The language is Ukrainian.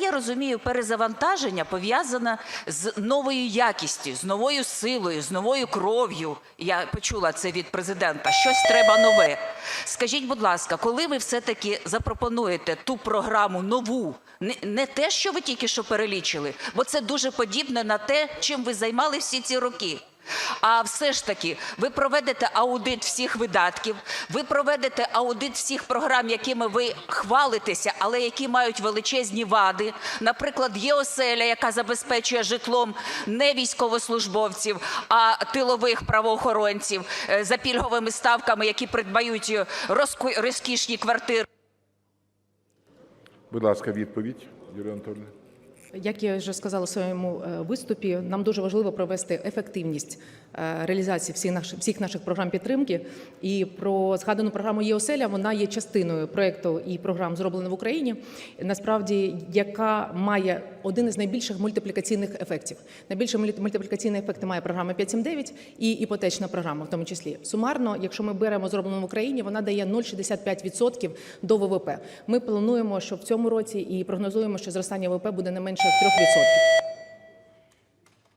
Я розумію, перезавантаження пов'язане з новою якістю, з новою силою, з новою кров'ю. Я почула це від президента. Щось треба нове. Скажіть, будь ласка, коли ви все-таки запропонуєте ту програму нову, не, не те, що ви тільки що перелічили, бо це дуже подібне на те, чим ви займали всі ці роки. А все ж таки, ви проведете аудит всіх видатків, ви проведете аудит всіх програм, якими ви хвалитеся, але які мають величезні вади. Наприклад, є оселя, яка забезпечує житлом не військовослужбовців, а тилових правоохоронців е, за пільговими ставками, які придбають е, розкішні квартири. Будь ласка, відповідь, Юлія Анатольовна. Як я вже сказала у своєму е, виступі, нам дуже важливо провести ефективність е, реалізації всіх наших, всіх наших програм підтримки. І про згадану програму «Є-оселя» вона є частиною проєкту і програм «Зроблено в Україні», насправді, яка має один із найбільших мультиплікаційних ефектів. Найбільше мульти- мультиплікаційні ефекти має програма 5.7.9 і іпотечна програма, в тому числі. Сумарно, якщо ми беремо «Зроблено в Україні», вона дає 0,65% до ВВП. Ми плануємо, що в цьому році і прогнозуємо, що зростання ВВП буде не менше 3%.